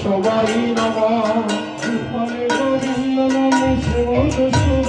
সবাই নম গোবিন্দ নম শিব শুভ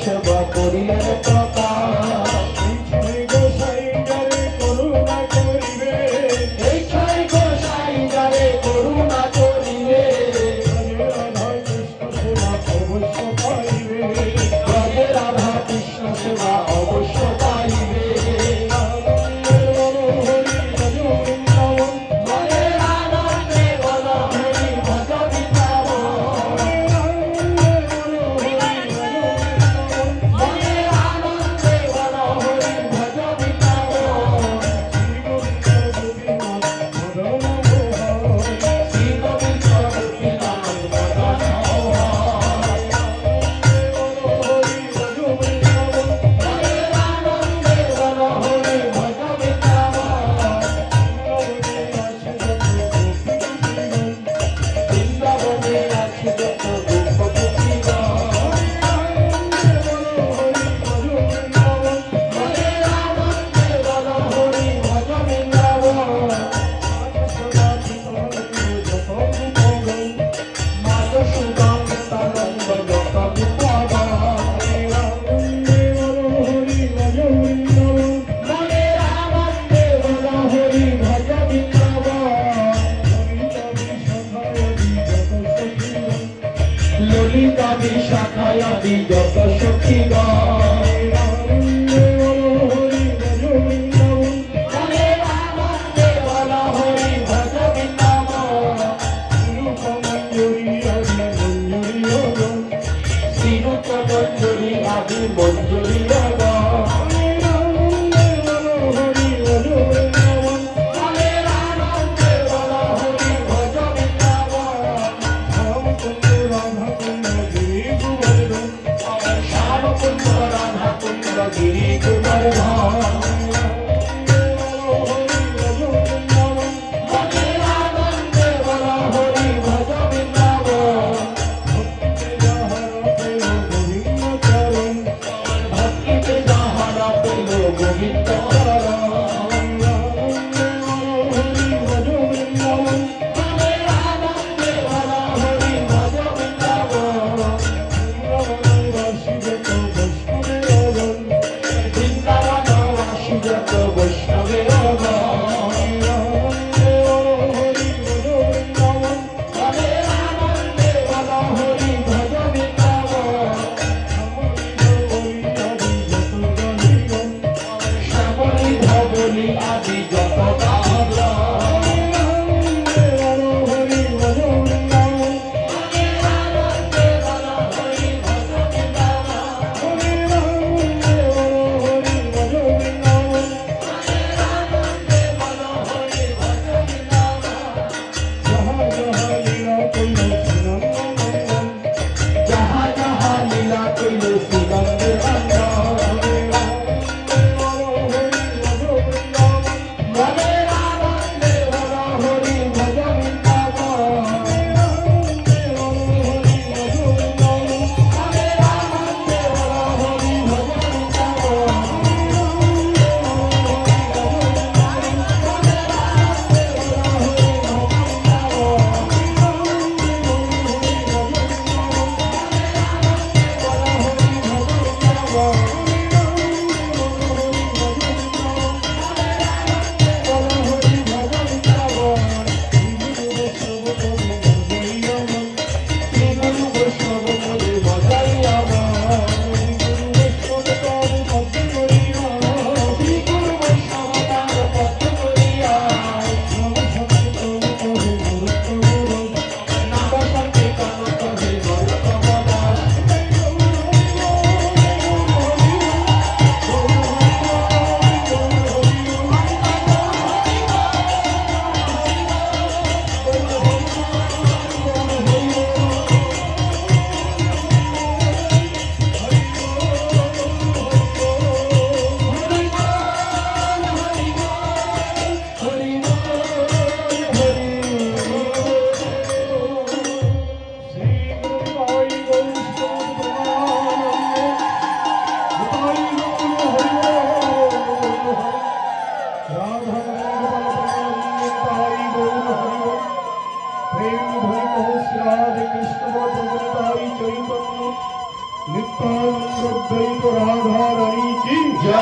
Shabbat. আমি সাথায় আমি যত সখী গা Vaiష్ణava নিত্যানন্দ রাধারানী কি জয়